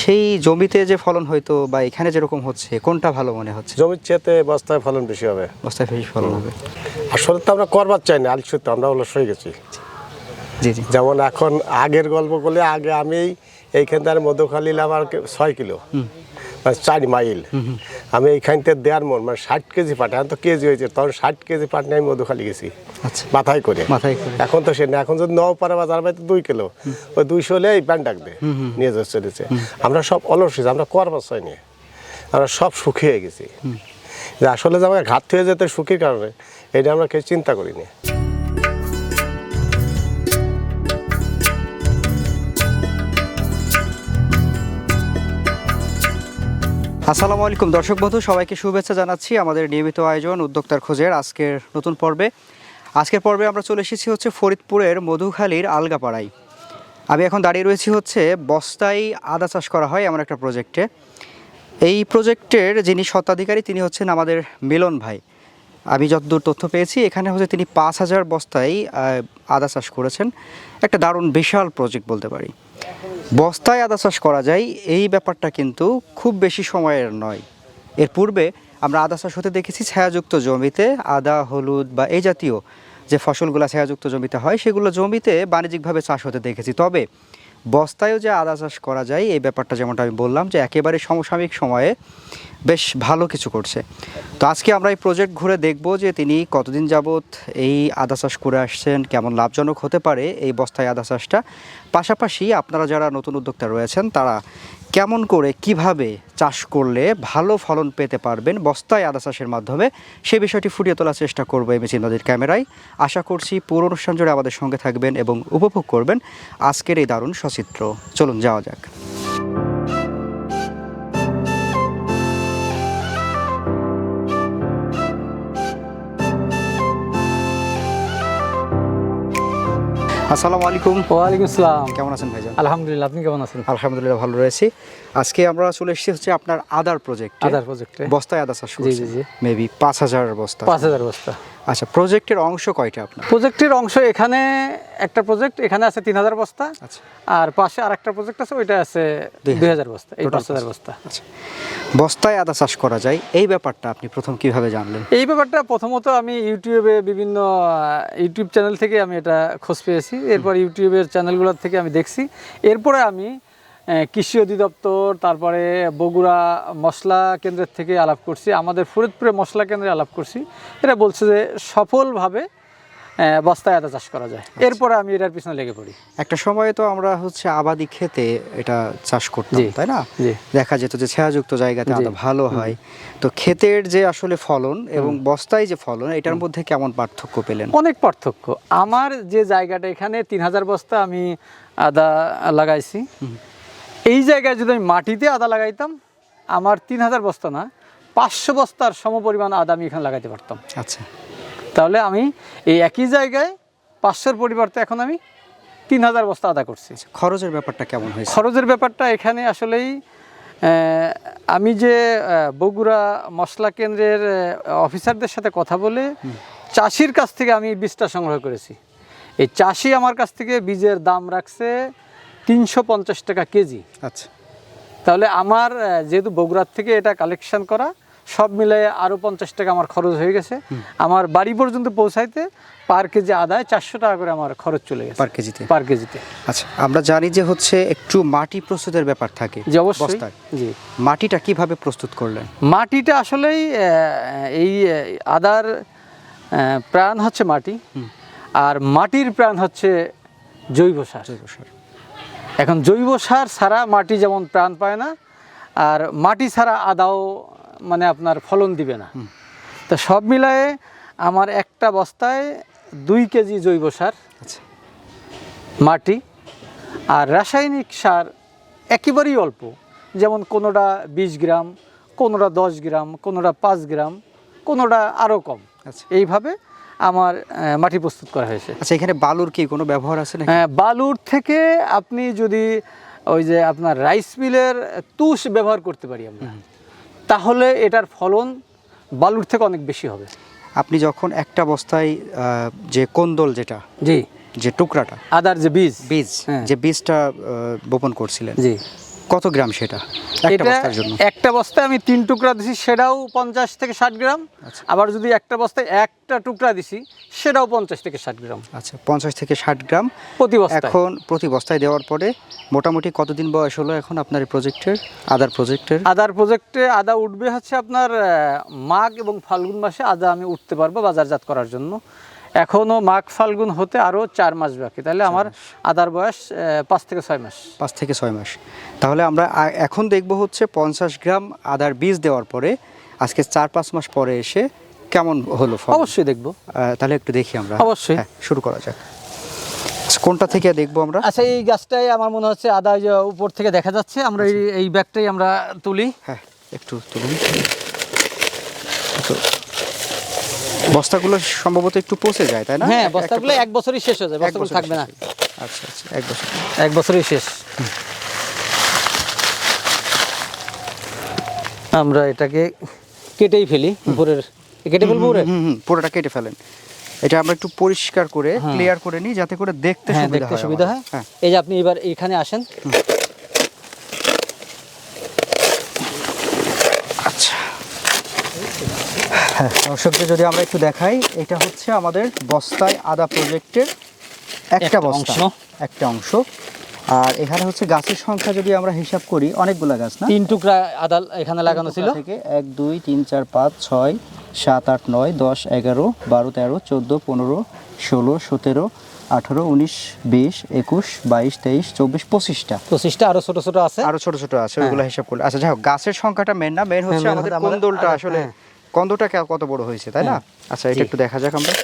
সেই জমিতে যে ফলন হয়তো বা এখানে যেরকম হচ্ছে কোনটা ভালো মনে হচ্ছে? জমির চেয়েতে বস্তায় ফলন বেশি হবে। বস্তায় বেশি ফলন হবে। আসলে তো আমরা করবার চাই না আলসু তো আমরা অলস হয়ে গেছি। জি জি। যেমন এখন আগের গল্প করলে আগে আমি এইখান থেকে মধুখালী আমার ছয় কিলো মানে চার মাইল। আমি এইখান থেকে দেড় মন মানে ষাট কেজি পাট এখন তো কেজি হয়েছে তখন ষাট কেজি পাট নিয়ে আমি মধুখালী গেছি। আচ্ছা। মাথায় করে। মাথায় করে। এখন তো সে না এখন যদি নও পারে বাজার বাড়িতে দুই কিলো। ওই দুইশো হলে এই প্যান্ট ডাকবে নিয়ে যাচ্ছে চলেছে আমরা সব অলস হয়েছি আমরা চাই নিয়ে। আমরা সব সুখী হয়ে গেছি। যে আসলে যে আমাকে ঘাট হয়ে যেতে সুখীর কারণে এটা আমরা কেউ চিন্তা করিনি। আসসালামু আলাইকুম, দর্শক বন্ধু, সবাইকে শুভেচ্ছা জানাচ্ছি আমাদের নিয়মিত আয়োজন উদ্যোক্তার খোঁজের আজকের নতুন পর্বে। আজকের পর্বে আমরা চলে এসেছি হচ্ছে ফরিদপুরের মধুখালীর আলগাপাড়ায়। আমি এখন দাঁড়িয়ে রয়েছি হচ্ছে বস্তায় আদা চাষ করা হয় এমন একটা প্রজেক্টে। এই প্রজেক্টের যিনি স্বত্বাধিকারী, তিনি হচ্ছেন আমাদের মিলন ভাই। আমি যতদূর তথ্য পেয়েছি, এখানে হচ্ছে তিনি পাঁচ হাজার বস্তায় আদা চাষ করেছেন। একটা দারুণ বিশাল প্রজেক্ট বলতে পারি। বস্তায় আদা চাষ করা যায়, এই ব্যাপারটা কিন্তু খুব বেশি সময়ের নয়। এর পূর্বে আমরা আদা চাষ হতে দেখেছি ছায়াযুক্ত জমিতে, আদা, হলুদ বা এই জাতীয় যে ফসলগুলো ছায়াযুক্ত জমিতে হয়, সেগুলো জমিতে বাণিজ্যিকভাবে চাষ হতে দেখেছি। তবে বস্তায়ও যে আদা চাষ করা যায়, এই ব্যাপারটা যেমনটা আমি বললাম যে একেবারে সমসাময়িক সময়ে বেশ ভালো কিছু করছে। তো আজকে আমরা এই প্রজেক্ট ঘুরে দেখব যে তিনি কতদিন যাবৎ এই আদা চাষ করে আসছেন, কেমন লাভজনক হতে পারে এই বস্তায় আদা চাষটা। পাশাপাশি আপনারা যারা নতুন উদ্যোক্তা রয়েছেন, তারা কেমন করে, কীভাবে চাষ করলে ভালো ফলন পেতে পারবেন বস্তায় আদা চাষের মাধ্যমে, সে বিষয়টি ফুটিয়ে তোলার চেষ্টা করব এমএসি নদীর ক্যামেরায়। আশা করছি পুরো অনুষ্ঠান জুড়ে আমাদের সঙ্গে থাকবেন এবং উপভোগ করবেন আজকের এই দারুণ সচিত্র। চলুন যাওয়া যাক। আসসালামু আলাইকুম। ওয়ালাইকুম আসসালাম। কেমন আছেন ভাইজান? আলহামদুলিল্লাহ আপনি কেমন আছেন? আলহামদুলিল্লাহ ভালো রয়েছি। আজকে আমরা চলে এসেছি হচ্ছে আপনার আদার প্রজেক্ট আদার প্রজেক্টে বস্তায় আদা চাষ জি, করছেন। জি। মেবি পাঁচ হাজার বস্তা। পাঁচ হাজার বস্তা। আচ্ছা প্রজেক্টের অংশ কয়টা আপনার? প্রজেক্টের অংশ এখানে একটা প্রজেক্ট এখানে আছে তিন হাজার বস্তা। আচ্ছা। আর পাশে আরেকটা প্রজেক্ট আছে ওইটা আছে দুই হাজার। বস্তা এই পাঁচ হাজার বস্তা। আচ্ছা। বস্তায় আদা চাষ করা যায় এই ব্যাপারটা আপনি প্রথম কীভাবে জানলেন? এই ব্যাপারটা প্রথমত আমি ইউটিউবে বিভিন্ন ইউটিউব চ্যানেল থেকে আমি এটা খোঁজ পেয়েছি। এরপর ইউটিউবের চ্যানেলগুলোর থেকে আমি দেখছি। এরপরে আমি কৃষি অধিদপ্তর তারপরে বগুড়া মশলা কেন্দ্রের থেকে আলাপ করছি আমাদের ফরিদপুরে মশলা কেন্দ্রে আলাপ করছি। এরা বলছে যে সফলভাবে বস্তায় আদা চাষ করা যায়। এরপরে আমি এটার পিছনে লেগে পড়ি। একটা সময়ে তো আমরা হচ্ছে আবাদি খেতে এটা চাষ করতাম তাই না? দেখা যেত যে ছায়াযুক্ত জায়গাতে আদা ভালো হয়। তো ক্ষেতের যে আসলে ফলন এবং বস্তায় যে ফলন এটার মধ্যে কেমন পার্থক্য পেলেন? অনেক পার্থক্য। আমার যে জায়গাটা এখানে তিন হাজার বস্তা আমি আদা লাগাইছি। এই জায়গায় যদি আমি মাটিতে আদা লাগাইতাম আমার তিন হাজার বস্তা না পাঁচশো বস্তার সমপরিমাণ আদা আমি এখানে লাগাইতে পারতাম। আচ্ছা। তাহলে আমি এই একই জায়গায় পাঁচশোর পরিবর্তে এখন আমি তিন হাজার বস্তা আদা করছি। খরচের ব্যাপারটা কেমন হয়েছে? খরচের ব্যাপারটা এখানে আসলেই আমি যে বগুড়া মশলা কেন্দ্রের অফিসারদের সাথে কথা বলে চাষির কাছ থেকে আমি বীজটা সংগ্রহ করেছি। এই চাষি আমার কাছ থেকে বীজের দাম রাখছে তিনশো পঞ্চাশ টাকা কেজি। আচ্ছা। তাহলে আমার যেহেতু বগুড়ার থেকে এটা কালেকশন করা সব মিলে আরও পঞ্চাশ টাকা আমার খরচ হয়ে গেছে। আমার বাড়ি পর্যন্ত পৌঁছাইতে পার কেজি আদায় চারশো টাকা করে আমার খরচ চলে গেছে। পার কেজিতে? পার কেজিতে। আচ্ছা আমরা জানি যে হচ্ছে একটু মাটি প্রস্তুতের ব্যাপার থাকে যে অবশ্যই। জি। মাটিটা কীভাবে প্রস্তুত করলেন? মাটিটা আসলেই এই আদার প্রাণ হচ্ছে মাটি আর মাটির প্রাণ হচ্ছে জৈব সার। জৈব সার। এখন জৈব সার ছাড়া মাটি যেমন প্রাণ পায় না আর মাটি ছাড়া আদাও মানে আপনার ফলন দিবে না। তো সব মিলায়ে আমার একটা বস্তায় দুই কেজি জৈব সার আচ্ছা। মাটি আর রাসায়নিক সার একেবারেই অল্প। যেমন কোনোটা বিশ গ্রাম কোনোটা দশ গ্রাম কোনোটা পাঁচ গ্রাম কোনোটা আরও কম। আচ্ছা। এইভাবে আমার মাটি প্রস্তুত করা হয়েছে। আচ্ছা এখানে বালুর কি কোনো ব্যবহার আছে না হ্যাঁ, বালুর থেকে আপনি যদি ওই যে আপনার রাইস মিলের তুষ ব্যবহার করতে পারি আমরা তাহলে এটার ফলন বালুর থেকে অনেক বেশি হবে। আপনি যখন একটা বস্তায় যে কোন্দল যেটা জি। যে টুকরাটা আদার যে বীজ বীজ হ্যাঁ। যে বীজটা বপন করছিলেন জি। কত গ্রাম সেটা? একটা বস্তার জন্য। একটা বস্তায় আমি তিন টুকরা দিছি সেটাও পঞ্চাশ থেকে ষাট গ্রাম। আচ্ছা। আবার যদি একটা বস্তায় একটা টুকরা দিছি সেটাও পঞ্চাশ থেকে ষাট গ্রাম। আচ্ছা পঞ্চাশ থেকে ষাট গ্রাম। প্রতি বস্তায়। এখন প্রতি বস্তায় দেওয়ার পরে মোটামুটি কতদিন বয়স হলো এখন আপনার এই প্রজেক্টের আদার প্রজেক্টের আদার প্রজেক্টে আদা উঠবে হচ্ছে আপনার মাঘ এবং ফাল্গুন মাসে আদা আমি উঠতে পারব বাজারজাত করার জন্য। এখনও মাঘ ফাল্গুন হতে আরও চার মাস বাকি। তাহলে আমার আদার বয়স পাঁচ থেকে ছয় মাস। পাঁচ থেকে ছয় মাস। তাহলে আমরা এখন দেখব হচ্ছে পঞ্চাশ গ্রাম আদার বীজ দেওয়ার পরে আজকে চার পাঁচ মাস পরে এসে কেমন হলো ফল? অবশ্যই দেখব। তাহলে একটু দেখি আমরা। অবশ্যই। হ্যাঁ, শুরু করা যাক। আচ্ছা, কোনটা থেকে দেখব আমরা? আচ্ছা এই গাছটাই আমার মনে হচ্ছে আদা উপর থেকে দেখা যাচ্ছে। আমরা এই এই ব্যাগটাই আমরা তুলি। হ্যাঁ একটু তুলুন। বস্তাগুলো সম্ভবত একটু পচে যায় তাই না? হ্যাঁ বস্তাগুলো এক বছরই শেষ হয়ে যায় বস্তাগুলো থাকবে না আচ্ছা আচ্ছা এক বছর। এক বছরই শেষ। আমরা এটাকে কেটেই ফেলি উপরের কেটে ফেলব উপরে? পুরোটা কেটে ফেলেন। এটা আমরা একটু পরিষ্কার করে ক্লিয়ার করে নিই যাতে করে দেখতে হ্যাঁ সুবিধা হয়। হ্যাঁ। এই যে আপনি এবার এখানে আসেন। হ্যাঁ দর্শকদের যদি আমরা একটু দেখাই এটা হচ্ছে আমাদের বস্তায় আদা প্রজেক্টের একটা বস্তা। একটা অংশ। আর এখানে হচ্ছে গাছের সংখ্যা যদি আমরা হিসাব করি অনেকগুলা গাছ না? তিন টুকরা আদা এখানে লাগানো ছিল। থেকে এক দুই তিন চার পাঁচ ছয় সাত আট নয় দশ এগারো বারো তেরো চোদ্দ পনেরো ষোলো সতেরো আঠারো উনিশ বিশ একুশ বাইশ তেইশ চব্বিশ পঁচিশটা। পঁচিশটা আরও ছোট ছোট আছে। আরও ছোট ছোট আছে ওইগুলো হিসাব করলে আচ্ছা যাই হোক গাছের সংখ্যাটা মেন না মেন হচ্ছে আমাদের হচ্ছে আমাদের কন্দলটা আদা, আসলে হ্যাঁ। কন্দটা কত বড় হয়েছে তাই না। আচ্ছা এটা একটু দেখা যাক আমরা।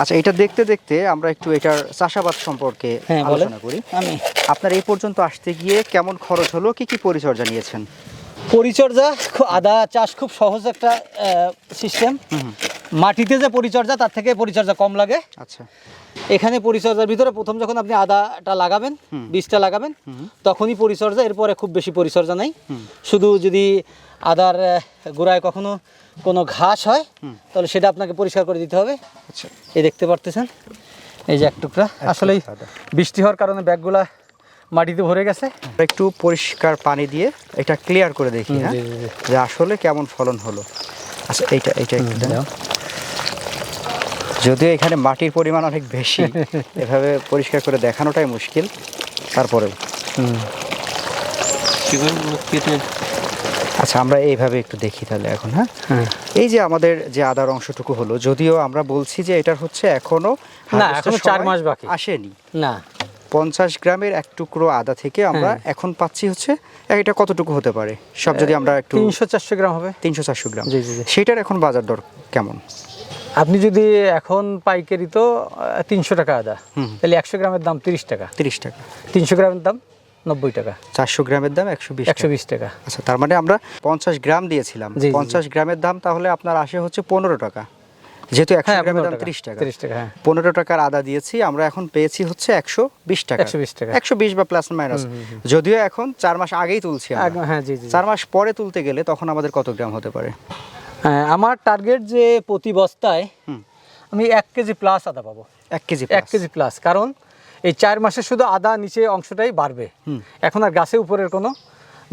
আচ্ছা এটা দেখতে দেখতে আমরা একটু এটার চাষাবাদ সম্পর্কে হ্যাঁ আলোচনা করি। আমি আপনার এই পর্যন্ত আসতে গিয়ে কেমন খরচ হলো কি কি পরিচর্যা নিয়েছেন? পরিচর্যা আদা চাষ খুব সহজ একটা সিস্টেম মাটিতে যে পরিচর্যা তার থেকে পরিচর্যা কম লাগে। আচ্ছা। এখানে পরিচর্যার ভিতরে প্রথম যখন আপনি আদাটা লাগাবেন বীজটা লাগাবেন তখনই পরিচর্যা এরপরে খুব বেশি পরিচর্যা নেই। শুধু যদি আদার গোড়ায় কখনো কোনো ঘাস হয় তাহলে সেটা আপনাকে পরিষ্কার করে দিতে হবে। আচ্ছা। এই দেখতে পারতেছেন? এই যে এক টুকরা। আসলে বৃষ্টি হওয়ার কারণে ব্যাগগুলা মাটিতে ভরে গেছে। একটু পরিষ্কার পানি দিয়ে এটা ক্লিয়ার করে দেখি হ্যাঁ। যে আসলে কেমন ফলন হলো। আচ্ছা এইটা এইটা একটু যদিও এখানে মাটির পরিমাণ অনেক বেশি এভাবে পরিষ্কার করে দেখানোটাই মুশকিল। তারপরেও। হুম। আচ্ছা আমরা এইভাবে একটু দেখি তাহলে এখন হ্যাঁ হ্যাঁ। এই যে আমাদের যে আদার অংশটুকু হলো যদিও আমরা বলছি যে এটার হচ্ছে এখনও না, এখনও চার মাস বাকি। আসেনি না পঞ্চাশ গ্রামের এক টুকরো আদা থেকে আমরা হ্যাঁ। এখন পাচ্ছি হচ্ছে এটা কতটুকু হতে পারে সব যদি আমরা একটু তিনশো চারশো গ্রাম হবে তিনশো চারশো গ্রাম জি, জি, জি। সেটার এখন বাজার দর কেমন আপনি যদি এখন পাইকারি তো তিনশো টাকা আদা। তাহলে একশো গ্রামের দাম তিরিশ টাকা তিরিশ টাকা তিনশো গ্রামের দাম নব্বই টাকা। চারশো গ্রামের দাম একশো বিশ একশো বিশ টাকা। আচ্ছা তার মানে আমরা পঞ্চাশ গ্রাম দিয়েছিলাম। পঞ্চাশ গ্রামের দাম তাহলে আপনার আসে হচ্ছে পনেরো টাকা। যেহেতু একশো হ্যাঁ গ্রামের দাম তিরিশ টাকা তিরিশ টাকা হ্যাঁ। পনেরো টাকার আদা দিয়েছি আমরা এখন পেয়েছি হচ্ছে একশো বিশ টাকা। 120 টাকা। একশো বিশ বা প্লাস মাইনাস। যদিও এখন চার মাস আগেই তুলছি হ্যাঁ জি। চার মাস পরে তুলতে গেলে তখন আমাদের কত গ্রাম হতে পারে? হ্যাঁ, আমার টার্গেট যে প্রতি বস্তায়। আমি এক কেজি প্লাস আদা পাবো। এক কেজি এক কেজি প্লাস কারণ এই চার মাসে শুধু আদা নিচে অংশটাই বাড়বে। এখন আর গাছে উপরের কোনো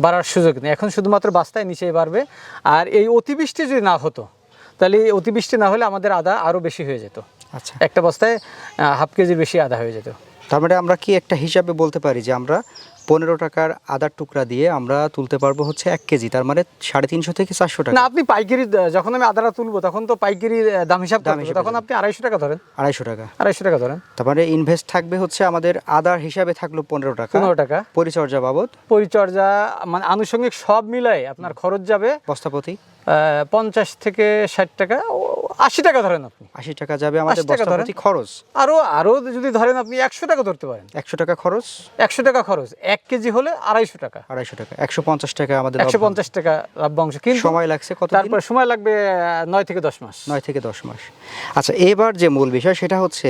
বাড়ার সুযোগ নেই। এখন শুধুমাত্র বাস্তায় নিচেই বাড়বে। আর এই অতিবৃষ্টি যদি না হতো তাহলে এই অতিবৃষ্টি না হলে আমাদের আদা আরও বেশি হয়ে যেত। আচ্ছা। একটা বস্তায় হাফ কেজির বেশি আদা হয়ে যেত। তার মানে আমরা কি একটা হিসাবে বলতে পারি যে আমরা পনেরো টাকার আদার টুকরা দিয়ে আমরা তুলতে পারব হচ্ছে এক কেজি তার মানে সাড়ে তিনশো থেকে চারশো টাকা। না আপনি পাইকারি যখন আমি আদাটা তুলবো তখন তো পাইকারি দাম হিসাব দাম তখন আপনি আড়াইশো টাকা ধরেন। আড়াইশো টাকা। আড়াইশো টাকা ধরেন। তার মানে ইনভেস্ট থাকবে হচ্ছে আমাদের আদার হিসাবে থাকল পনেরো টাকা। পনেরো টাকা। পরিচর্যা বাবদ। পরিচর্যা মানে আনুষঙ্গিক সব মিলাই আপনার খরচ যাবে বস্তাপতি। পঞ্চাশ থেকে ষাট টাকা আশি টাকা ধরেন আপনি। আশি টাকা যাবে আমাদের টাকা ধরেন। খরচ। আরও আরও যদি ধরেন আপনি একশো টাকা ধরতে পারেন। একশো টাকা খরচ? একশো টাকা খরচ এক কেজি হলে আড়াইশো টাকা। আড়াইশো টাকা একশো পঞ্চাশ টাকা আমাদের একশো পঞ্চাশ টাকা লভ্যাংশ। কিন্তু সময় লাগছে কত তারপর সময় লাগবে নয় থেকে দশ মাস। নয় থেকে দশ মাস। আচ্ছা এবার যে মূল বিষয় সেটা হচ্ছে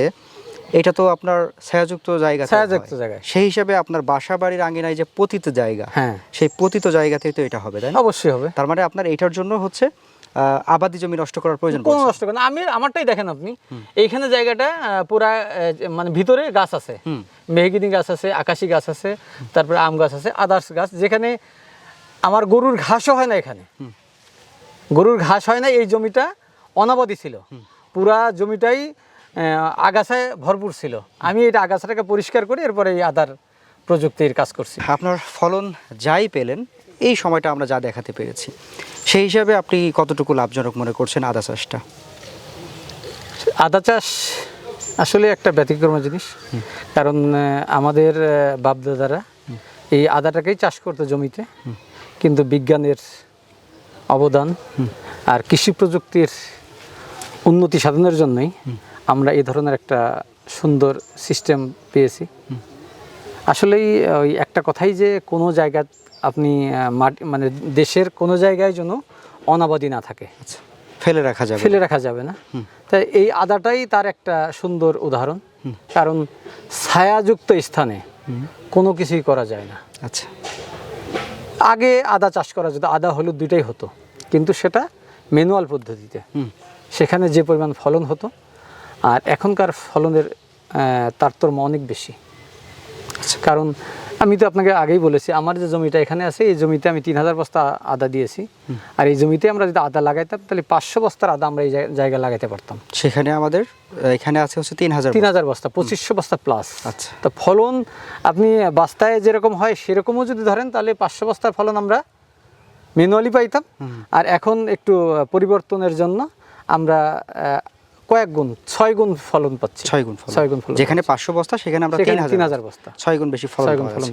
এটা তো আপনার ছায়াযুক্ত জায়গা ছায়াযুক্ত জায়গা সেই হিসাবে আপনার বাসা বাড়ির আঙ্গিনায় যে পতিত জায়গা হ্যাঁ। সেই পতিত জায়গাতেই তো এটা হবে তাই না? অবশ্যই হবে। তার মানে আপনার এটার জন্য হচ্ছে আবাদি জমি নষ্ট করার প্রয়োজন কোনো নষ্ট করে আমি আমারটাই দেখেন আপনি। এইখানে জায়গাটা পুরা মানে ভিতরে গাছ আছে। মেহগিনি গাছ আছে আকাশি গাছ আছে তারপরে আম গাছ আছে আদার্স গাছ। যেখানে আমার গরুর ঘাসও হয় না এখানে। গরুর ঘাস হয় না এই জমিটা অনাবাদি ছিল। পুরা জমিটাই আগাছায় ভরপুর ছিল। আমি এটা আগাছাটাকে পরিষ্কার করে এরপরে এই আদার প্রযুক্তির কাজ করছি। আপনার ফলন যাই পেলেন এই সময়টা আমরা যা দেখাতে পেরেছি। সেই হিসাবে আপনি কতটুকু লাভজনক মনে করছেন আদা চাষটা? আদা চাষ আসলে একটা ব্যতিক্রম জিনিস। কারণ আমাদের বাপদাদারা এই আদাটাকেই চাষ করতো জমিতে। কিন্তু বিজ্ঞানের অবদান আর কৃষি প্রযুক্তির উন্নতি সাধনের জন্যই আমরা এই ধরনের একটা সুন্দর সিস্টেম পেয়েছি। আসলেই ওই একটা কথাই যে কোনো জায়গা আপনি মাটি মানে দেশের কোনো জায়গায় যেন অনাবাদি না থাকে। ফেলে রাখা যাবে ফেলে রাখা যাবে না। তাই এই আদাটাই তার একটা সুন্দর উদাহরণ। কারণ ছায়াযুক্ত স্থানে কোনো কিছুই করা যায় না। আচ্ছা। আগে আদা চাষ করা যেত আদা হলুদ দুইটাই হতো। কিন্তু সেটা ম্যানুয়াল পদ্ধতিতে। সেখানে যে পরিমাণ ফলন হতো আর এখনকার ফলনের তারতম্য অনেক বেশি। কারণ আমি তো আপনাকে আগেই বলেছি আমার যে জমিটা এখানে আছে এই জমিতে আমি তিন হাজার বস্তা আদা দিয়েছি। আর এই জমিতে আমরা যদি আদা লাগাইতাম তাহলে পাঁচশো বস্তার আদা আমরা এই জায়- জায়গায় লাগাইতে পারতাম। সেখানে আমাদের এখানে আছে হচ্ছে তিন হাজার তিন হাজার বস্তা পঁচিশশো বস্তা প্লাস আচ্ছা। তো ফলন আপনি বাস্তায় যেরকম হয় সেরকমও যদি ধরেন তাহলে পাঁচশো বস্তার ফলন আমরা ম্যানুয়ালি পাইতাম। আর এখন একটু পরিবর্তনের জন্য আমরা কয়েক গুণ ছয় গুণ ফলন পাচ্ছি। ছয় গুণ ছয় গুণ ফলন যেখানে পাঁচশো বস্তা সেখানে আমরা তিন হাজার বস্তা। ছয় গুণ বেশি ফলন ফলন।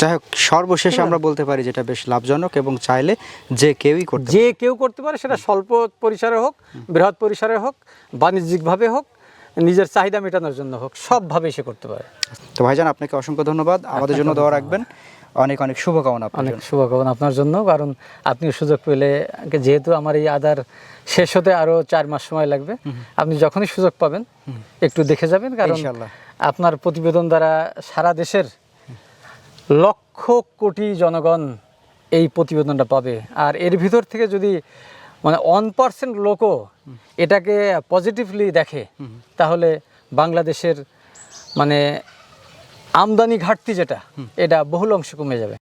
যাই হোক সর্বশেষে আমরা বলতে পারি যেটা বেশ লাভজনক এবং চাইলে যে কেউই করতে যে কেউ করতে পারে সেটা স্বল্প পরিসরে হোক বৃহৎ পরিসরে হোক বাণিজ্যিকভাবে হোক নিজের চাহিদা মেটানোর জন্য হোক সবভাবে সে করতে পারে। তো ভাইজান আপনাকে অসংখ্য ধন্যবাদ। আমাদের জন্য দোয়া রাখবেন। অনেক অনেক শুভকামনা অনেক শুভকামনা আপনার জন্য কারণ আপনি সুযোগ পেলে যেহেতু আমার এই আদার শেষ হতে আরও চার মাস সময় লাগবে আপনি যখনই সুযোগ পাবেন একটু দেখে যাবেন কারণ আপনার প্রতিবেদন দ্বারা সারা দেশের লক্ষ কোটি জনগণ এই প্রতিবেদনটা পাবে। আর এর ভিতর থেকে যদি মানে ওয়ান পার্সেন্ট লোকও এটাকে পজিটিভলি দেখে তাহলে বাংলাদেশের মানে আমদানি ঘাটতি যেটা এটা বহুল অংশে কমে যাবে।